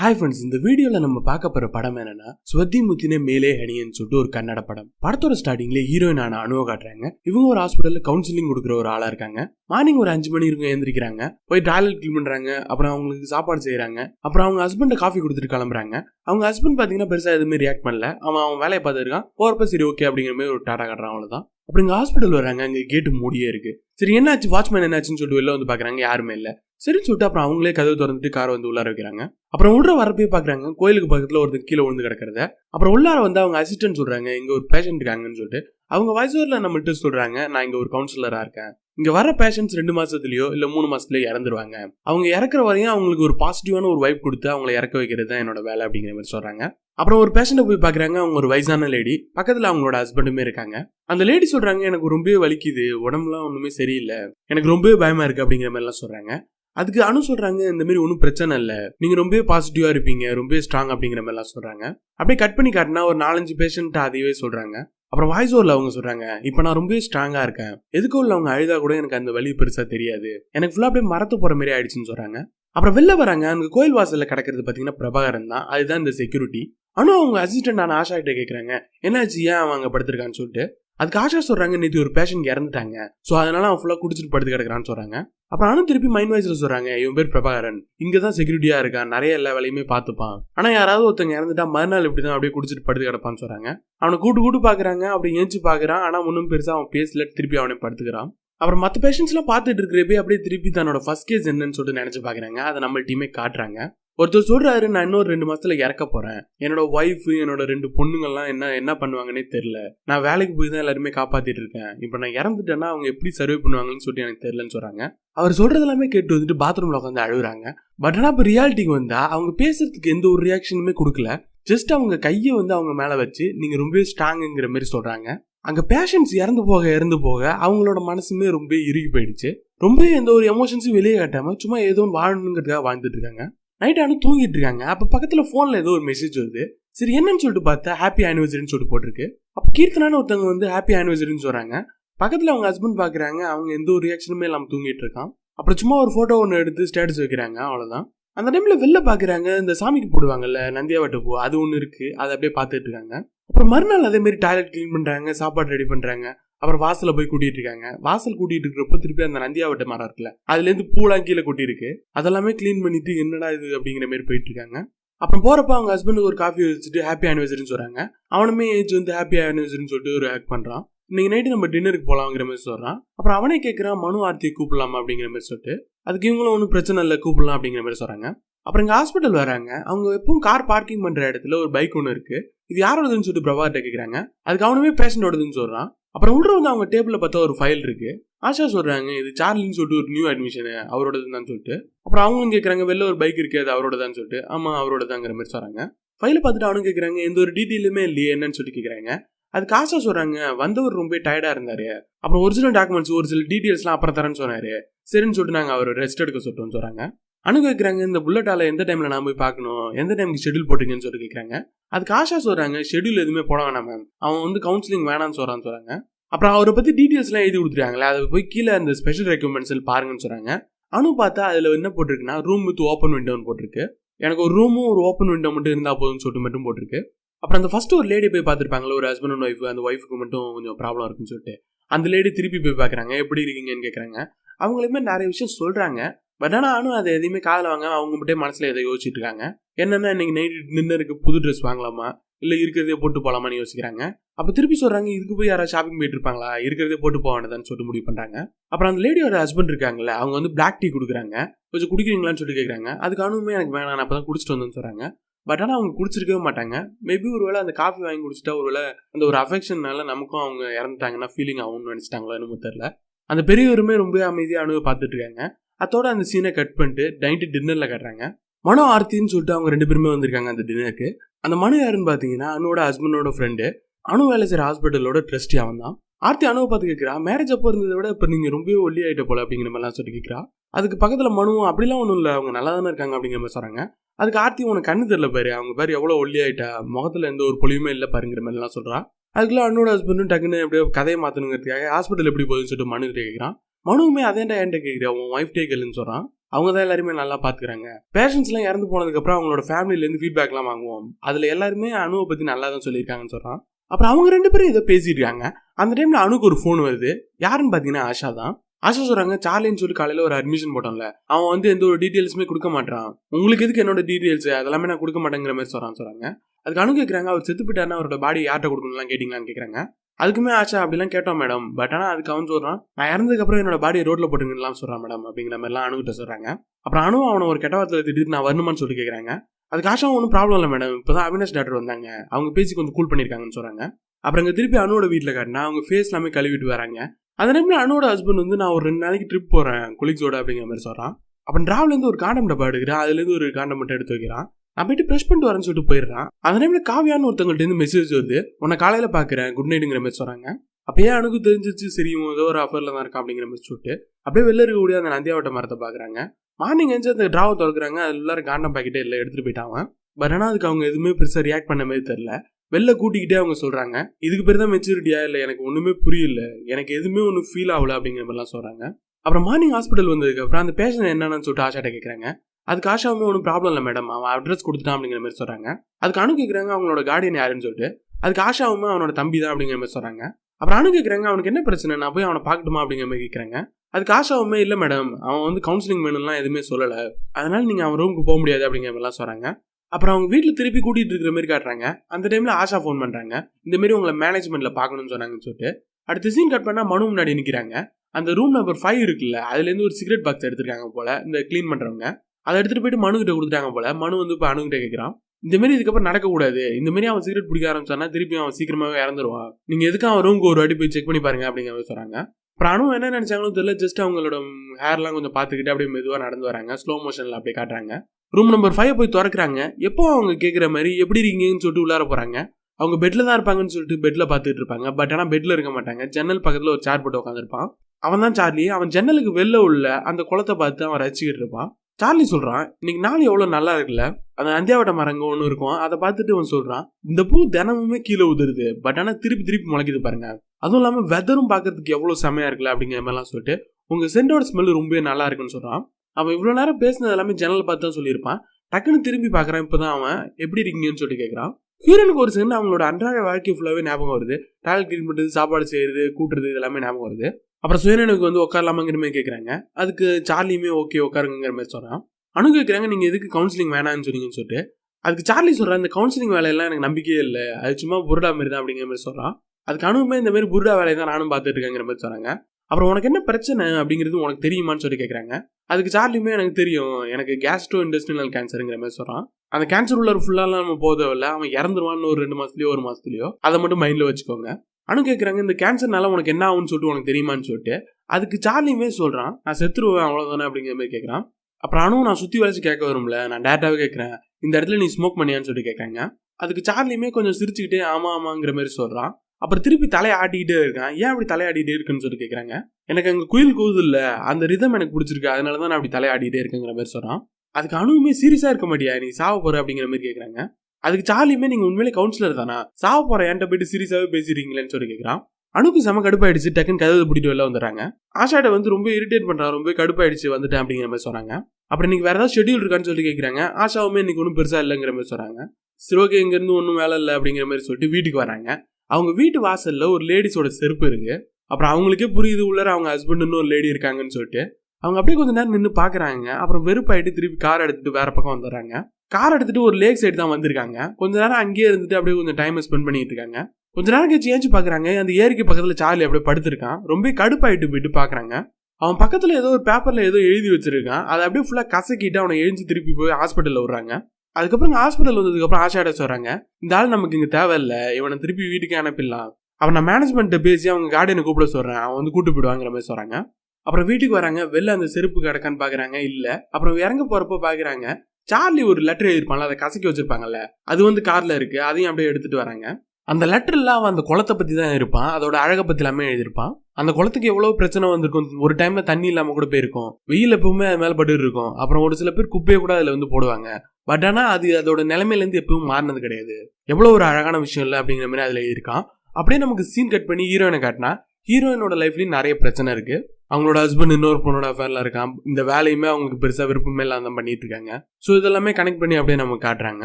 Hi friends இந்த வீடியோவில் நம்ம பார்க்க போகிற படம் என்னன்னா ஸ்வதி முத்தினே மேலே ஹனியன்னு சொல்லிட்டு ஒரு கன்னட படம். படத்தோட ஸ்டார்டிங்ல ஹீரோயின் ஆன அணுவை காட்டுறாங்க. இவங்க ஒரு ஹாஸ்பிட்டலில் கவுன்சிலிங் கொடுக்குற ஒரு ஆளாக இருக்காங்க. மார்னிங் ஒரு அஞ்சு மணி இருக்கும் எழுந்திரிக்கிறாங்க. போய் டாய்லெட் கிளீன் பண்ணுறாங்க அப்புறம் அவங்களுக்கு சாப்பாடு செய்கிறாங்க அப்புறம் அவங்க ஹஸ்பண்டை காஃபி கொடுத்துட்டு கிளம்புறாங்க. அவங்க ஹஸ்பண்ட் பார்த்தீங்கன்னா பெருசாக எதுவுமே ரியாக்ட் பண்ணல. அவன் அவன் வேலையை பார்த்துருக்கான் போகிறப்ப சரி ஓகே அப்படிங்கிற மாதிரி ஒரு டாட்டா காட்டுறான். அவ்வளோதான் அப்புறம் இங்கே ஹாஸ்பிட்டல் வராங்க அங்கே கேட்டு மூடியே இருக்கு. சரி என்னாச்சு? வாட்ச்மேன் என்னாச்சுன்னு சொல்லிட்டு வெளில வந்து பார்க்குறாங்க யாருமே இல்லை. சரின்னு சொல்லிட்டு அப்புறம் அவங்களே கதவு திறந்துட்டு காரை வந்து உள்ளார வைக்கிறாங்க. அப்புறம் உள்ள வரப்பே பார்க்குறாங்க கோயிலுக்கு பக்கத்தில் ஒருத்தர் கீழே விழுந்து கிடக்கிறத. அப்புறம் உள்ளார வந்து அவங்க அசிஸ்டன்ட் சொல்கிறாங்க இங்கே ஒரு பேஷண்ட் இருக்காங்கன்னு சொல்லிட்டு. அவங்க வயசூர்ல நம்மள்கிட்ட சொல்கிறாங்க நான் இங்கே ஒரு கவுன்சிலராக இருக்கேன். இங்க வர பேஷன்ஸ் ரெண்டு மாசத்துலயோ இல்ல மூணு மாசத்துலயோ இறந்துருவாங்க. அவங்க இறக்குற வரையும் அவங்களுக்கு ஒரு பாசிட்டிவான ஒரு வைப் கொடுத்து அவங்கள இறக்க வைக்கிறது தான் என்னோட வேலை அப்படிங்கிற மாதிரி சொல்றாங்க. அப்புறம் ஒரு பேஷண்ட்டை போய் பாக்குறாங்க அவங்க ஒரு வயசான லேடி பக்கத்துல அவங்களோட ஹஸ்பண்டுமே இருக்காங்க. அந்த லேடி சொல்றாங்க எனக்கு ரொம்பவே வலிக்குது உடம்புலாம் ஒண்ணுமே சரியில்லை எனக்கு ரொம்பவே பயமா இருக்கு அப்படிங்கிற மாதிரி எல்லாம் சொல்றாங்க. அதுக்கு அனு சொல்றாங்க இந்த மாதிரி ஒன்றும் பிரச்சனை இல்லை நீங்க ரொம்பவே பாசிட்டிவா இருப்பீங்க ரொம்பவே ஸ்ட்ராங் அப்படிங்கிற மாதிரிலாம் சொல்கிறாங்க சொல்றாங்க. அப்படியே கட் பண்ணி காட்டினா ஒரு நாலஞ்சு பேஷண்ட் அதையவே சொல்றாங்க. அப்புறம் வாய்ஸ் ஓவரில் அவங்க சொல்கிறாங்க இப்போ நான் ரொம்பவே ஸ்ட்ராங்காக இருக்கேன். எதுக்கும் உள்ள அவங்க அழுதா கூட எனக்கு அந்த வழி பெருசாக தெரியாது. எனக்கு ஃபுல்லா அப்படியே மரத்து போகிற மாதிரி ஆயிடுச்சுன்னு சொல்கிறாங்க அப்புறம் வெளில வராங்க அங்கே கோயில் வாசலில் கிடக்கிறது பார்த்தீங்கன்னா பிரபாகரன் தான். அதுதான் இந்த செக்யூரிட்டி ஆனால் அவங்க அசிஸ்டன்ட் ஆன ஆஷா கிட்ட கேட்குறாங்க என்னாச்சு? ஏன் அவன் அங்கே படுத்திருக்கான்னு சொல்லிட்டு. அதுக்கு ஆஷா சொல்றாங்க நேற்று ஒரு பேஷண்ட் இறந்துட்டாங்க. ஸோ அதனால அவன் ஃபுல்லாக குடிச்சிட்டு படுத்து கிடக்கிறான்னு சொல்றாங்க. அப்புறம் அனு திருப்பி மைண்ட் வாய்ஸ்ல சொல்றாங்க இவன் பேர் பிரபாகரன். இங்கே தான் செக்யூரிட்டியா இருக்கான் நிறைய எல்லா வேலையுமே பார்த்துப்பான். ஆனால் யாராவது ஒருத்தங்க இறந்துட்டா மறுநாள் இப்படி தான் அப்படியே குடிச்சிட்டு படுத்து கிடப்பான்னு சொல்றாங்க. அவனை கூட்டு கூட்டு பாக்குறாங்க அப்படி ஏஞ்சி பாக்குறான் ஆனால் ஒன்றும் பெருசாக அவன் பேசல திருப்பி அவனை படுத்துக்கிறான். அப்புறம் மற்ற பேஷண்ட்ஸ்லாம் பார்த்துட்டு இருக்கிறப்பே அப்படியே திருப்பி தன்னோட ஃபர்ஸ்ட் கேஸ் என்னன்னு சொல்லிட்டு நினச்சி பார்க்குறாங்க அதை நம்ம டீமே காட்டுறாங்க. ஒருத்தர் சொல்றாரு நான் இன்னொரு ரெண்டு மாசத்துல இறக்க போறேன். என்னோட ஒய்ஃப் என்னோட ரெண்டு பொண்ணுங்கள்லாம் என்ன என்ன பண்ணுவாங்கன்னே தெரியல. நான் வேலைக்கு போய் தான் எல்லாருமே காப்பாத்திட்டு இருக்கேன். இப்போ நான் இறந்துட்டேன்னா அவங்க எப்படி சர்வே பண்ணுவாங்கன்னு சொல்லிட்டு எனக்கு தெரியலன்னு சொல்றாங்க. அவர் சொல்றது எல்லாமே கேட்டு வந்துட்டு பாத்ரூம்ல உட்காந்து அழுகுறாங்க. பட் ஆனால் இப்போ ரியாலிட்டிக்கு வந்தா அவங்க பேசுறதுக்கு எந்த ஒரு ரியாக்ஷனுமே கொடுக்கல. ஜஸ்ட் அவங்க கையை வந்து அவங்க மேல வச்சு நீங்க ரொம்பவே ஸ்ட்ராங்குங்கிற மாதிரி சொல்றாங்க. அங்க பேஷன்ஸ் இறந்து போக இறந்து போக அவங்களோட மனசுமே ரொம்ப இறுகி போயிடுச்சு. ரொம்ப எந்த ஒரு எமோஷன்ஸும் வெளியே காட்டாம சும்மா ஏதோ வாழணுங்கிறதுக்காக வாழ்ந்துட்டு இருக்காங்க. நைட் ஆனால் தூங்கிட்டு இருக்காங்க அப்போ பக்கத்தில் ஃபோனில் ஏதோ ஒரு மெசேஜ் வருது. சரி என்னன்னு சொல்லிட்டு பார்த்தா ஹாப்பி ஆனிவர்சரின்னு சொல்லிட்டு போட்டிருக்கு. அப்போ கீர்த்தனான ஒருத்தவங்க வந்து ஹாப்பி ஆனிவர்சரின்னு சொல்கிறாங்க பக்கத்தில் அவங்க ஹஸ்பண்ட் பார்க்குறாங்க. அவங்க எந்த ஒரு ரியாக்ஷனுமே இல்லாமல் தூங்கிட்டு இருக்கான் அப்புறம் சும்மா ஒரு ஃபோட்டோ ஒன்று எடுத்து ஸ்டேட்டஸ் வைக்கிறாங்க அவ்வளோதான் அந்த டைமில் வெளில பார்க்குறாங்க இந்த சாமிக்கு போடுவாங்கல்ல நந்தியாவட்ட பூ அது ஒன்று இருக்குது அதை அப்படியே பார்த்துட்டு இருக்காங்க. அப்புறம் மறுநாள் அதேமாரி டாய்லெட் க்ளீன் பண்ணுறாங்க சாப்பாடு ரெடி பண்ணுறாங்க அப்புறம் வாசல போய் கூட்டிட்டு இருக்காங்க வாசல் கூட்டிட்டு இருக்கிறப்ப திருப்பி அந்த நந்தியாவட்ட மரம் இருக்குல்ல அதுல இருந்து பூலாம் கீழே கொட்டி இருக்கு அதெல்லாமே க்ளீன் பண்ணிட்டு என்னடா இது அப்படிங்கிற மாதிரி போயிட்டு இருக்காங்க அப்புறம் போறப்ப அவங்க ஹஸ்பண்டுக்கு ஒரு காஃபி வச்சுட்டு ஹாப்பி ஆனிவர்சரின்னு சொல்றாங்க. அவனுமே ஏஜ் வந்து ஹாப்பி ஆனிவர்சரின்னு சொல்லிட்டு ஒரு ஆக்ட் பண்றான். இன்னைக்கு நைட்டு நம்ம டின்னருக்கு போலாங்கிற மாதிரி சொல்றான். அப்புறம் அவனே கேட்கறான் மனு ஆர்த்தியை கூப்பிடலாமா? அப்படிங்கிற மாதிரி சொல்லிட்டு. அதுக்கு இவங்களும் ஒன்றும் பிரச்சனை இல்லை கூப்பிடலாம் அப்படிங்கிற மாதிரி சொல்றாங்க. அப்புறம் இங்கே ஹாஸ்பிட்டல் வராங்க. அவங்க எப்பவும் கார் பார்க்கிங் பண்ற இடத்துல ஒரு பைக் ஒன்று இருக்கு. இது யாரோடதுன்னு சொல்லிட்டு பிரபார்ட்ட கேட்குறாங்க அதுக்கு அவனுமே பேஷண்டோடதுன்னு சொல்றான். அப்புறம் உள்ள வந்து அவங்க டேபிளில் பார்த்தா ஒரு ஃபைல் இருக்கு. ஆஷா சொல்கிறாங்க இது சார்லின்னு சொல்லிட்டு ஒரு நியூ அட்மிஷனு அவரோடது தான் சொல்லிட்டு. அப்புறம் அவங்களும் கேட்குறாங்க வெளில ஒரு பைக் இருக்குது அது அவரோட தான் சொல்லிட்டு. ஆமாம் அவரோட தாங்கிற மாதிரி சொல்கிறாங்க ஃபைலை பார்த்துட்டு அவனும் கேட்குறாங்க எந்த ஒரு டீட்டெயிலுமே இல்லையே என்னன்னு சொல்லிட்டு கேட்குறாங்க அதுக்கு ஆஷா சொல்கிறாங்க வந்தவர் ரொம்ப டயர்டாக இருந்தார். அப்புறம் ஒரிஜினல் டாக்குமெண்ட்ஸ் ஒரு சில டீட்டெயில்ஸ்லாம் அப்புறம் தரேன்னு சொன்னார். சரின்னு சொல்லிட்டு நாங்கள் அவர் ரெஸ்ட் எடுக்க சொல்லிட்டோம்னு சொல்றாங்க. அனு கேட்குறாங்க இந்த புல்லட்டால எந்த டைம்ல நான் போய் பார்க்கணும்? எந்த டைமுக்கு ஷெடியூல் போட்டீங்கன்னு சொல்லிட்டு கேட்குறாங்க அதுக்கு ஆஷா சொல்றாங்க ஷெடியூல் எதுவுமே போட வேணாம் மேம் அவன் வந்து கவுன்சிலிங் வேணாம்னு சொல்றான்னு சொல்றாங்க. அப்புறம் அவரை பத்தி டீட்டெயில்ஸ்லாம் எழுதி கொடுத்துருக்காங்களே அதை போய் கீழே அந்த ஸ்பெஷல் ரெக்கமெண்ட்ஸில் பாருங்கன்னு சொல்றாங்க. அனு பார்த்தா அதுல என்ன போட்டிருக்குன்னா ரூம் வித் ஓப்பன் விண்டோன்னு போட்டிருக்கு. எனக்கு ஒரு ரூமும் ஒரு ஓப்பன் விண்டோ மட்டும் இருந்தா போதும்னு சொல்லிட்டு மட்டும் போட்டிருக்கு. அப்புறம் அந்த ஃபர்ஸ்ட் ஒரு லேடி போய் பார்த்துருப்பாங்களே ஒரு ஹஸ்பண்ட் அண்ட் ஒய்ஃப் அந்த ஒய்ஃபுக்கு மட்டும் கொஞ்சம் ப்ராப்ளம் இருக்குன்னு சொல்லிட்டு. அந்த லேடி திருப்பி போய் பார்க்குறாங்க எப்படி இருக்கீங்கன்னு கேட்குறாங்க அவங்களுமே நிறைய விஷயம் சொல்கிறாங்க பட் ஆனால் ஆனும் அதை எதையுமே காதில் வாங்க அவங்க மட்டும் மனசில் எதை யோசிச்சுட்டு இருக்காங்க என்னென்னா இன்னைக்கு நைட் டின்னருக்கு புது ட்ரெஸ் வாங்கலாமா? இல்லை இருக்கிறதே போட்டு போகலாமான்னு யோசிக்கிறாங்க. அப்போ திருப்பி சொல்கிறாங்க இதுக்கு போய் யாராவது ஷாப்பிங் போயிட்டு இருப்பாங்களா? இருக்கிறதே போட்டு போக வேண்டியதான்னு சொல்லிட்டு முடிவு பண்ணுறாங்க அப்புறம் அந்த லேடியோட ஹஸ்பண்ட் இருக்காங்கல்ல அவங்க வந்து பிளாக் டீ கொடுக்குறாங்க. கொஞ்சம் குடிக்கிறீங்களான்னு சொல்லி கேட்குறாங்க அதுக்கு அனுமே எனக்கு வேணாம். நான் அப்போ தான் குடிச்சிட்டு வந்தேன்னு சொல்கிறாங்க பட் ஆனால் அவங்க குடிச்சிருக்கவே மாட்டாங்க. மேபி ஒரு வேளை அந்த காஃபி வாங்கி குடிச்சிட்டா ஒரு வேளை அந்த ஒரு அஃபெக்ஷன்னால நமக்கும் அவங்க இறந்துட்டாங்கன்னா ஃபீலிங் ஆகும்னு நினச்சிட்டாங்களோ என்னமோ தெரில அந்த பெரியவருமே ரொம்ப அமைதியாக அணுவை பார்த்துட்டு இருக்காங்க. அதோட அந்த சீனை கட் பண்ணிட்டு நைட்டு டின்னரில் கட்டுறாங்க. மனோ ஆர்த்தின்னு சொல்லிட்டு அவங்க ரெண்டு பேருமே வந்திருக்காங்க அந்த டின்னருக்கு அந்த மனு யாருன்னு பார்த்தீங்கன்னா அனுவோட ஹஸ்பண்டோட ஃப்ரெண்டு அணு வேலை செய்கிற ஹாஸ்பிட்டலோட ட்ரஸ்டி அவன் தான். ஆர்த்தி அணுவை பார்த்து கேட்குறா மேரேஜ் அப்போ இருந்ததை விட இப்போ நீங்கள் ரொம்பவே ஒல்லி ஆகிட்ட போல அப்படிங்கிற மாதிரிலாம் சொல்லி கேட்குறா. அதுக்கு பக்கத்தில் மனுவும் அப்படிலாம் ஒன்றும் இல்லை. அவங்க நல்லா தானே இருக்காங்க அப்படிங்கிற மாதிரி சொல்கிறாங்க அதுக்கு ஆர்த்தி உனக்கு கண்ணு தெரியல பாரு. அவங்க பேர் எவ்வளோ ஒல்லி ஆகிட்டா முகத்தில் எந்த ஒரு பொழியுமே இல்லை பாருங்கிற மாதிரிலாம் சொல்கிறா அதுக்குள்ள அண்ணோட ஹஸ்பண்டும் டக்குன்னு எப்படியோ கதையை மாற்றணுங்கிறதுக்காக ஹாஸ்பிட்டல் எப்படி போகுதுன்னு சொல்லிட்டு மனு கேட்குறான். மனுவுமே அதேண்டா என்கிட்ட கேட்குறா உன் ஒய்ஃப் டே கேளுன்னு சொல்கிறான் அவங்க தான் எல்லாருமே நல்லா பார்த்துக்கிறாங்க பேஷண்ட்ஸ்லாம் இறந்து போனதுக்கப்புறம் அவங்களோட ஃபேமிலியிலேருந்து ஃபீட்பேக்லாம் வாங்குவோம். அதில் எல்லாருமே அணுவை பற்றி நல்லா தான் சொல்லியிருக்காங்கன்னு சொல்கிறான் அப்புறம் அவங்க ரெண்டு பேரும் ஏதோ பேசியிருக்காங்க. அந்த டைமில் அணுக்கு ஒரு ஃபோன் வருது. யாருன்னு பார்த்தீங்கன்னா ஆஷா தான். ஆஷா சொல்றாங்க சார்லின்னு சொல்லி காலையில ஒரு அட்மிஷன் போட்டோம்ல. அவன் வந்து எந்த ஒரு டீடைல்ஸுமே கொடுக்க மாட்டான் உங்களுக்கு எதுக்கு என்னோட டீடைல்ஸ் அதெல்லாமே நான் கொடுக்க மாட்டேங்கிற மாதிரி சொல்றான் சொல்றாங்க. அதுக்கு அணு கேட்கறாங்க அவர் செத்து போயிட்டாருன்னா அவரோட பாடி யார்கிட்ட கொடுக்கணும்லாம் கேட்டீங்களான்னு கேட்கறாங்க அதுக்குமே ஆச்சா அப்படிலாம் கேட்டோம் மேடம். பட் ஆனால் அதுக்கு அவன் சொல்கிறான் நான் இறந்ததுக்கு அப்புறம் என்னோட பாடியை ரோட்டில் போட்டுங்கலாம் சொல்கிறான் மேடம் அப்படிங்கிற மாதிரிலாம் அணுகிட்ட சொல்கிறாங்க அப்புறம் அணு அவனை ஒரு கெட்ட வார்த்தை திடீர்னு நான் வரணுமான்னு சொல்லி கேட்குறாங்க அதுக்கு ஆஷா ஒன்றும் ப்ராப்ளம் இல்லை மேடம். இப்போ தான் அவினாஷ் டாக்டர் வந்தாங்க. அவங்க பேசி கொஞ்சம் கூல் பண்ணியிருக்காங்கன்னு சொல்கிறாங்க அப்புறம் இங்கே திருப்பி அணுவோட வீட்டில் காட்டினா அவங்க ஃபேஸ் எல்லாமே கழுவிட்டு வராங்க. அந்த டைமில் அணுவோட ஹஸ்பண்ட் வந்து நான் ஒரு ரெண்டு நாளைக்கு ட்ரிப் போகிறேன் கொலிக்ஸோட அப்படிங்கிற மாதிரி சொல்கிறான் அப்புறம் டிராவலேருந்து ஒரு காண்டம் டப்பா எடுக்கிறேன். அதுலேருந்து ஒரு காண்டம் மட்டும் எடுத்து வைக்கிறான். நான் போயிட்டு ப்ரெஷ் பண்ணிட்டு வரேன்னு சொல்லிட்டு போயிடுறான். அந்த டைம்ல காவியான்னு ஒருத்தவங்கள்ட்ட இருந்து மெசேஜ் வருது. உன்னை காலையில பாக்குறேன். குட் நைட்டுங்கிற மாதிரி சொல்றாங்க. அப்பயே எனக்கு தெரிஞ்சிச்சு? சரி இவன் ஏதோ ஒரு ஆஃபரில் தான் இருக்கான் அப்படிங்கிற மாதிரி சொல்லிட்டு அப்படியே வெளில இருக்கக்கூடிய அந்த நந்தியாவட்ட மரத்தை பாக்குறாங்க. மார்னிங் எஞ்சி அந்த டிராவை திறக்கிறாங்க. அது உள்ளார காண்டம் பாக்கெட்டே இல்லை எடுத்துட்டு போயிட்டான் பட் ஆனால் அதுக்கு அவங்க எதுவுமே பெருசாக ரியாக்ட் பண்ண மாதிரி தெரில வெளில கூட்டிக்கிட்டே அவங்க சொல்கிறாங்க இதுக்கு பேர் தான் மெச்சூரிட்டியா இல்லை? எனக்கு ஒன்றுமே புரியல. எனக்கு எதுவுமே ஒன்றும் ஃபீல் ஆகல அப்படிங்கிற மாதிரிலாம் சொல்கிறாங்க அப்புறம் மார்னிங் ஹாஸ்பிட்டல் வந்ததுக்கு அப்புறம் அந்த பேஷண்ட் என்னன்னு சொல்லிட்டு ஆஷாட்ட கேட்குறாங்க அதுக்கு ஆஷாவுமே ஒன்றும் ப்ராப்ளம் இல்லை மேடம் அவன் அட்ரஸ் கொடுத்துட்டான் அப்படிங்கிற மாதிரி சொல்கிறாங்க அதுக்கு அணு கேட்குறாங்க அவங்களோட கார்டியன் யாருன்னு சொல்லிட்டு. அதுக்கு ஆஷாவுமே அவனோட தம்பி தான் அப்படிங்கிற மாதிரி சொல்கிறாங்க அப்புறம் அணு கேட்குறாங்க அவனுக்கு என்ன பிரச்சனை? நான் போய் அவனை பார்க்கட்டுமா அப்படிங்கிற மாதிரி கேட்குறாங்க அதுக்கு ஆஷாவுமே இல்லை மேடம் அவன் வந்து கவுன்சிலிங் வேணும்லாம் எதுவுமே சொல்லலை. அதனால நீங்கள் அவன் ரூமுக்கு போக முடியாது அப்படிங்கிற மாதிரிலாம் சொல்கிறாங்க அப்புறம் அவங்க வீட்டில் திருப்பி கூட்டிகிட்டு இருக்கிற மாதிரி காட்டுறாங்க. அந்த டைமில் ஆஷா ஃபோன் பண்ணுறாங்க இந்தமாரி உங்களை மேனேஜ்மெண்ட்டில் பார்க்கணும்னு சொன்னாங்கன்னு சொல்லிட்டு. அடுத்த சீன் கட் பண்ணால் மனு முன்னாடி நிற்கிறாங்க அந்த ரூம் நம்பர் ஃபைவ் இருக்குல்ல அதுலேருந்து ஒரு சிகரெட் பாக்ஸ் எடுத்திருக்காங்க போல இந்த க்ளீன் பண்ணுறவங்க அதை எடுத்துகிட்டு போயிட்டு மனு கொடுத்துட்டாங்க போல. மனு வந்து இப்போ அணுகிட்ட கேட்குறான் இந்த மாதிரி இதுக்கப்புறம் நடக்கக்கூடாது. இந்த மாதிரி அவன் சிகரெட் பிடிக்க ஆரம்பிச்சானா திருப்பி அவன் சீக்கிரமாகவே இறந்துருவான் நீங்கள் எதுக்கு அவன் ரூமுக்கு ஒரு வாட்டி போய் செக் பண்ணி பாருங்க அப்படிங்கிற மாதிரி சொல்கிறாங்க அப்புறம் அணு என்ன நினச்சாங்களோ தெரியல. ஜஸ்ட் அவங்களோட ஹேர்லாம் கொஞ்சம் பார்த்துக்கிட்டு அப்படியே மெதுவாக நடந்து வராங்க. ஸ்லோ மோஷனில் அப்படியே காட்டுறாங்க. ரூம் நம்பர் ஃபைவ் போய் திறக்கிறாங்க. எப்போ அவங்க கேட்குற மாதிரி எப்படி இருக்கீங்கன்னு சொல்லிட்டு உள்ளார போகிறாங்க அவங்க பெட்டில் தான் இருப்பாங்கன்னு சொல்லிட்டு பெட்டில் பார்த்துட்டு இருப்பாங்க. பட் ஆனால் பெட்டில் இருக்க மாட்டாங்க. ஜன்னல் பக்கத்தில் ஒரு சேர் போட்டு உட்காந்துருப்பான் அவன் தான் சார்லி. அவன் ஜன்னலுக்கு வெளில உள்ள அந்த குளத்தை பார்த்து அவன் ரசிச்சுக்கிட்டு இருப்பான். சார்லி சொல்கிறான் இன்னைக்கு நாள் எவ்வளோ நல்லா இருக்குல்ல? அந்த நந்தியாவட்ட மரங்க ஒன்று இருக்கும். அதை பார்த்துட்டு அவன் சொல்கிறான் இந்த பூ தினமுமே கீழே உதிருது. பட் ஆனால் திருப்பி திருப்பி முளைக்குது பாருங்க. அதுவும் இல்லாமல் வெதரும் பார்க்கறதுக்கு எவ்வளோ செமையா இருக்குல்ல? அப்படிங்கிற மாதிரிலாம் சொல்லிட்டு உங்கள் சென்டோட ஸ்மெல் ரொம்பவே நல்லா இருக்குன்னு சொல்கிறான் அவன் இவ்வளோ நேரம் பேசினது எல்லாமே ஜன்னல் பார்த்து தான் சொல்லியிருப்பான். டக்குன்னு திரும்பி பார்க்குறான். இப்போ தான் அவன் எப்படி இருக்கீங்கன்னு சொல்லி கேட்குறான். ஹீரோனுக்கு ஒரு செகண்ட் அவங்களோட அன்றாட வாழ்க்கை ஃபுல்லாகவே ஞாபகம் வருது. டாய்லெட் கிளீன் பண்ணுறது சாப்பாடு செய்கிறது கூட்டுறது இதெல்லாமே ஞாபகம் வருது. அப்புறம் சுயனனுக்கு வந்து உட்காரலாமாங்கிற மாதிரி கேட்குறாங்க அதுக்கு சார்லியுமே ஓகே உட்காருங்கிற மாதிரி சொல்கிறான் அனு கேட்குறாங்க நீங்கள் எதுக்கு கவுன்சிலிங் வேணாம்னு சொன்னீங்கன்னு சொல்லிட்டு. அதுக்கு சார்லி சொல்கிறான் இந்த கவுன்சிலிங் வேலையெல்லாம் எனக்கு நம்பிக்கையே இல்லை. அது சும்மா புருடா மாதிரி தான் அப்படிங்கிற மாதிரி சொல்கிறான் அதுக்கு அனுவுமே இந்த மாதிரி புருடா வேலையை தான் நானும் பார்த்துட்டு இருக்கேங்கிற மாதிரி சொல்கிறாங்க அப்புறம் உனக்கு என்ன பிரச்சனை? அப்படிங்கிறது உனக்கு தெரியுமான்னு சொல்லி கேட்குறாங்க அதுக்கு சார்லியுமே எனக்கு தெரியும். எனக்கு கேஸ்ட்ரோ இண்டஸ்ட்ரியல் கேன்சருங்கிற மாதிரி சொல்கிறான் அந்த கேன்சர் உள்ள ஃபுல்லாலாம் நம்ம போதவில்ல அவன் இறந்துருவான்னு ஒரு ரெண்டு மாதத்துலையோ ஒரு மாதத்துலையோ அதை மட்டும் மைண்டில் வச்சுக்கோங்க. அனு கேட்குறாங்க இந்த கேன்சர்னால உனக்கு என்ன ஆகும்னு சொல்லிட்டு உனக்கு தெரியுமான்னு சொல்லிட்டு. அதுக்கு சார்லியுமே சொல்கிறான் நான் செத்துருவேன் அவ்வளோதானே அப்படிங்கிற மாதிரி கேட்குறான் அப்புறம் அனு நான் சுற்றி வளைச்சு கேட்க வரும்ல நான் டேட்டாவே கேட்குறேன் இந்த இடத்துல நீ ஸ்மோக் பண்ணியான்னு சொல்லிட்டு கேட்குறாங்க அதுக்கு சார்லியுமே கொஞ்சம் சிரிச்சுக்கிட்டே ஆமா ஆமாங்கிற மாதிரி சொல்கிறான் அப்புறம் திருப்பி தலையாடிக்கிட்டே இருக்கான். ஏன் அப்படி தலையாடிட்டே இருக்குன்னு சொல்லி கேட்குறாங்க எனக்கு அங்கே குயில் கூது இல்லை அந்த ரிதம் எனக்கு பிடிச்சிருக்கு அதனால தான் நான் அப்படி தலையாடிட்டே இருக்குங்கிற மாதிரி சொல்கிறான் அதுக்கு அணுவுமே சீரியஸாக இருக்க மாட்டியா நீ சாவ போகிற அப்படிங்கிற மாதிரி கேட்குறாங்க அதுக்கு சார்லியுமே நீங்க உண்மையிலே கவுன்சிலர் தானா? சாவ போற என்கிட்ட போயிட்டு சீரியஸாவே பேசிடுறீங்களேன்னு சொல்லி கேட்கிறான் அணுக்கு செம கடுப்பாயிடுச்சு டக்குன்னு கதவை பிடிட்டு வெளில வந்துடுறாங்க. ஆஷாட்ட வந்து ரொம்ப இரிட்டேட் பண்றா ரொம்ப கடுப்பாயிடுச்சு வந்துட்டேன் அப்படிங்கிற மாதிரி சொல்றாங்க அப்புறம் இன்னைக்கு வேற ஏதாவது ஷெட்யூல் இருக்கான்னு சொல்லி கேட்குறாங்க ஆஷாவுமே இன்னைக்கு ஒன்றும் பெருசா இல்லைங்கிற மாதிரி சொல்றாங்க சரி ஓகே இங்கேருந்து ஒன்றும் வேலை இல்லை அப்படிங்கிற மாதிரி சொல்லிட்டு வீட்டுக்கு வராங்க. அவங்க வீட்டு வாசல்ல ஒரு லேடிஸோட செருப்பு இருக்கு. அப்புறம் அவங்களுக்கே புரியுது உள்ளார அவங்க ஹஸ்பண்ட் ஒரு லேடி இருக்காங்கன்னு சொல்லிட்டு. அவங்க அப்படியே கொஞ்ச நேரம் நின்று பாக்குறாங்க. அப்புறம் வெறுப்பாயிட்டு திருப்பி கார் எடுத்துட்டு வேற பக்கம் வந்துடுறாங்க. கார் எடுத்துட்டு ஒரு லேக் சைடு தான் வந்திருக்காங்க. கொஞ்ச நேரம் அங்கேயே இருந்துட்டு அப்படியே கொஞ்சம் டைம் ஸ்பெண்ட் பண்ணிட்டு இருக்காங்க. கொஞ்ச நேரம் கழிச்சு ஏஞ்சி பாக்குறாங்க. அந்த ஏரிக்கு பக்கத்துல சார்லி அப்படியே படுத்திருக்கான். ரொம்ப கடுப்பாயிட்டு போயிட்டு பாக்குறாங்க. அவன் பக்கத்துல ஏதோ ஒரு பேப்பர்ல ஏதோ எழுதி வச்சிருக்கான். அதை அப்படியே ஃபுல்லா கசக்கிட்டு அவனை எழுந்து திருப்பி போய் ஹாஸ்பிட்டல்ல விடுறாங்க. அதுக்கப்புறம் ஹாஸ்பிட்டல் வந்ததுக்கு அப்புறம் ஆஷாட சொல்றாங்க இந்த ஆள் நமக்கு இங்க தேவையில்லை. இவனை திருப்பி வீட்டுக்கு அனுப்பிடலாம். அவன் நான் மேனேஜ்மெண்ட்டை பேசி அவங்க கார்டியனை கூப்பிட சொல்றேன். அவன் வந்து கூட்டு போயிடுவாங்கிற மாதிரி சொல்றாங்க. அப்புறம் வீட்டுக்கு வராங்க. வெளில அந்த செருப்பு கிடக்கான்னு பாக்குறாங்க. இல்ல. அப்புறம் இறங்க போறப்ப பாக்குறாங்க. சார்லி ஒரு லெட்டர் எழுதிருப்பாங்கள அதை கசக்கி வச்சிருப்பாங்கல்ல அது வந்து கார்ல இருக்கு அதையும் அப்படியே எடுத்துட்டு வராங்க. அந்த லெட்டர்ல அவன் அந்த குளத்தை பத்தி தான் இருப்பான் அதோட அழகை பத்தி எல்லாமே எழுதியிருப்பான். அந்த குளத்துக்கு எவ்வளவு பிரச்சனை வந்திருக்கும் ஒரு டைம்ல தண்ணி இல்லாம கூட போயிருக்கும். வெயில் எப்பவுமே அது மேல பட்டு இருக்கும். அப்புறம் ஒரு சில பேர் குப்பையை கூட அதுல வந்து போடுவாங்க. பட் ஆனா அது அதோட நிலைமையில இருந்து எப்பவும் மாறினது கிடையாது. எவ்வளவு ஒரு அழகான விஷயம் இல்லை அப்படிங்கிற மாதிரி அதுல இருக்கான். அப்படியே நமக்கு சீன் கட் பண்ணி ஹீரோயினை காட்டினா ஹீரோயினோட லைஃப்லயும் நிறைய பிரச்சனை இருக்கு. அவங்களோட ஹஸ்பண்ட் இன்னொரு பொண்ணோட அஃபேரில் இருக்கான். இந்த வேலையுமே அவங்களுக்கு பெருசாக விருப்பமே இல்லாம பண்ணிட்டு இருக்காங்க. ஸோ இதெல்லாமே கனெக்ட் பண்ணி அப்படியே நம்ம காட்டுறாங்க.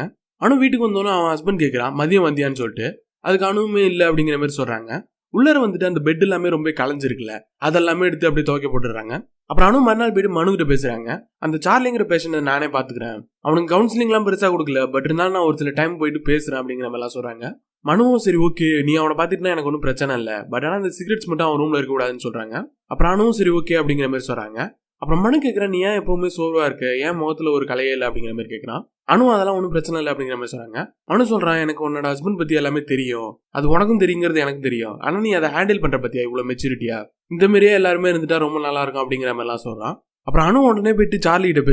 அனு வீட்டுக்கு வந்தோன்னே அவன் ஹஸ்பண்ட் கேட்குறான் மதியம் வந்தியான்னு சொல்லிட்டு. அதுக்கு அணுவுமே இல்லை அப்படிங்கிற மாதிரி சொல்கிறாங்க உள்ளர வந்துட்டு அந்த பெட் எல்லாமே ரொம்ப கலைஞ்சிருக்குல்ல அதெல்லாமே எடுத்து அப்படியே துவைக்க போட்டுறாங்க அப்புறம் அனு மறுநாள் போயிட்டு மனுகிட்ட பேசுறாங்க. அந்த சார்லிங்கிற பேஷண்ட்டை நானே பாத்துக்கிறேன். அவனுக்கு கவுன்சிலிங்லாம் பெருசா கொடுக்கல பட் இருந்தாலும் நான் ஒரு சில டைம் போயிட்டு பேசுறேன் அப்படிங்கிற மாதிரிலாம் சொல்றாங்க. மனுவும் சரி ஓகே நீ அவனை பார்த்துட்டுனா எனக்கு ஒன்றும் பிரச்சனை இல்லை. பட் ஆனால் அந்த சிகரெட்ஸ் மட்டும் அவன் ரூமில் இருக்கக்கூடாதுன்னு சொல்கிறாங்க அப்புறம் அனுவும் சரி ஓகே அப்படிங்கிற மாதிரி சொல்கிறாங்க அப்புறம் மனு கேட்குறேன் நீ ஏன் எப்பவுமே சோர்வாக இருக்க? ஏன் முகத்தில் ஒரு கலையே இல்லை? அப்படிங்கிற மாதிரி கேட்குறான் அனு அதெல்லாம் ஒன்றும் பிரச்சனை இல்லை அப்படிங்கிற மாதிரி சொல்கிறாங்க அனு சொல்கிறான் எனக்கு உன்னோட ஹஸ்பண்ட் பற்றி எல்லாமே தெரியும். அது உனக்கும் தெரியுங்கிறது எனக்கு தெரியும். ஆனால் நீ அதை ஹேண்டில் பண்ற பற்றியா இவ்வளோ மெச்சூரிட்டியா இந்த மாதிரியே எல்லாருமே இருந்துட்டா ரொம்ப நல்லா இருக்கும் அப்படிங்கிற மாதிரிலாம் சொல்கிறான் அப்புறம் அனு உடனே போயிட்டு சார்லி கிட்ட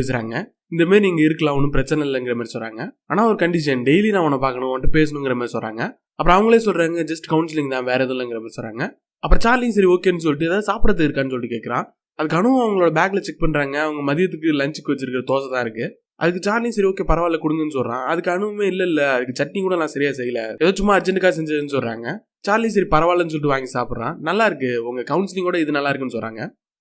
இந்த மாதிரி நீங்கள் இருக்கலாம் ஒன்றும் பிரச்சனை இல்லைங்கிற மாதிரி சொல்கிறாங்க ஆனால் ஒரு கண்டிஷன் டெய்லி நான் உன்னை பார்க்கணும் வந்துட்டு பேசணுங்கிற மாதிரி சொல்கிறாங்க அப்புறம் அவங்களே சொல்கிறாங்க ஜஸ்ட் கவுன்சிலிங் தான் வேறு எதுவும் இல்லைங்கிற மாதிரி சொல்கிறாங்க அப்புறம் சார்லியும் சரி ஓகேன்னு சொல்லிட்டு ஏதாவது சாப்பிட்றது இருக்கான்னு சொல்லிட்டு கேட்குறான் அதுக்கு அனுவும் அவங்களோட பேக்கில் செக் பண்ணுறாங்க அவங்க மதியத்துக்கு லஞ்சுக்கு வச்சிருக்கிற தோசை தான் இருக்குது அதுக்கு சார்லியும் சரி ஓகே பரவாயில்ல கொடுங்கன்னு சொல்கிறான் அதுக்கு அனுவுமே இல்லை இல்லை அதுக்கு சட்னி கூட நான் சரியாக செய்யல. ஏதோ சும்மா அர்ஜென்ட்டுக்காக செஞ்சதுன்னு சொல்கிறாங்க சார்லி சரி பரவாயில்லன்னு சொல்லிட்டு வாங்கி சாப்பிட்றான். நல்லா இருக்கு. கவுன்சிலிங் கவுன்சிலிங்கோட இது நல்லா இருக்குன்னு